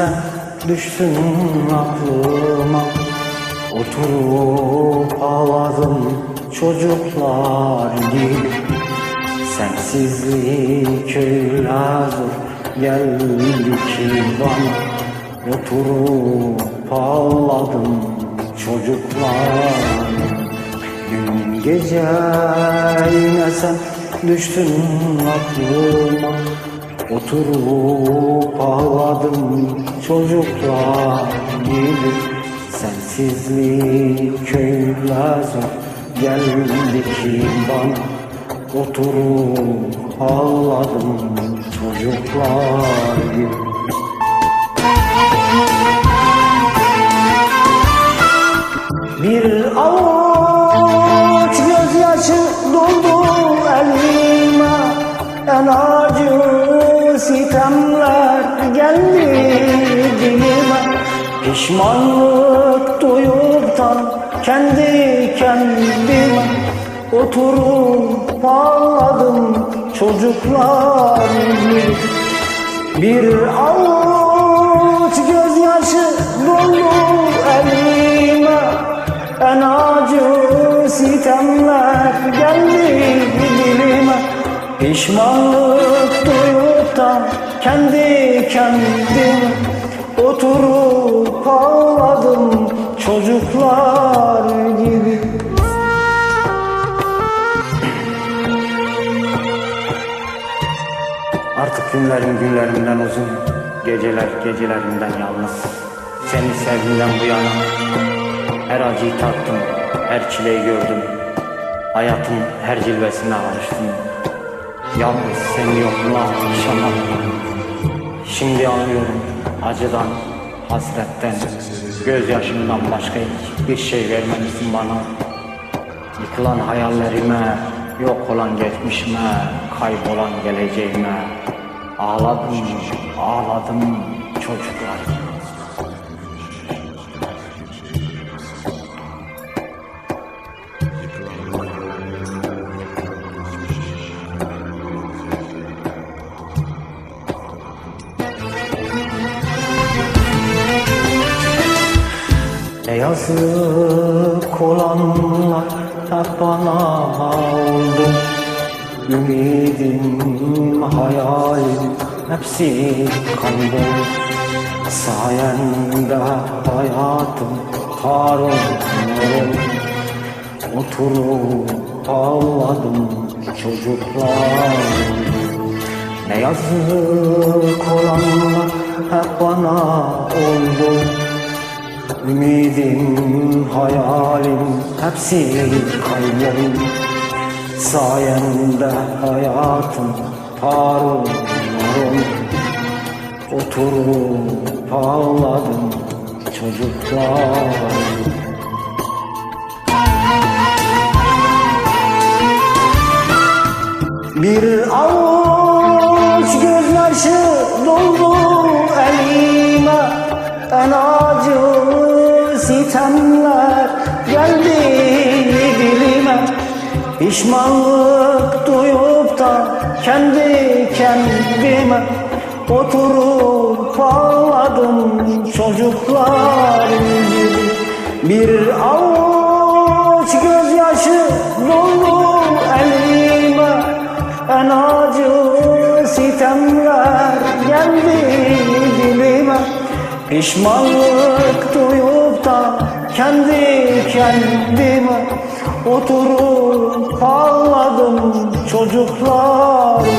sen düştün aklıma. Oturup ağladım çocuklar gibi. Sensizlik öyle zor geldi ki bana. Oturup ağladım çocuklar Dün gece yine sen düştün aklıma Oturup ağladım çocuklar gibi. Sensizlik öyle zor geldi ki bana? Oturup ağladım çocuklar gibi. Bir avuç gözyaşı doldu elime. En acı sitemler geldi dilime. Pişmanlık duyup da kendi kendime Oturup ağladım çocuklar gibi. Bir avuç gözyaşı doldu elime. En acı sitemler geldi dilime. Pişmanlık duyup kendi kendime Oturup ağladım çocuklar gibi. Artık günlerim günlerimden uzun Geceler gecelerimden yalnız. Seni sevdiğimden bu yana Her acıyı tattım Her çileyi gördüm. Hayatın her cilvesine alıştım Yalnız senin yokluğuna alışamadım Şimdi anlıyorum acıdan Hasretten. Gözyaşımdan başka hiçbir şey vermemişsin bana. Yıkılan hayallerime, yok olan geçmişime, kaybolan geleceğime. Ağladım, ağladım çocuklar Ne yazık olanlar hep bana oldu Ümidim, hayalim hepsi kayboldu Sayende hayatım har Oturup ağladım çocuklar. Ne yazık olanlar hep bana oldu Ümidim, hayalim hepsi kayboldu Sayende hayatım parol Oturup ağladım çocuklar. Bir avuç gözyaşı doldu elime. En acı sitemler geldi dilime. Pişmanlık duyup da kendi kendime Oturup ağladım çocuklar gibi. Bir avuç gözyaşı doldu elime. En acı sitemler geldi dilime. Pişmanlık duyup da kendi kendime Oturup ağladım çocuklar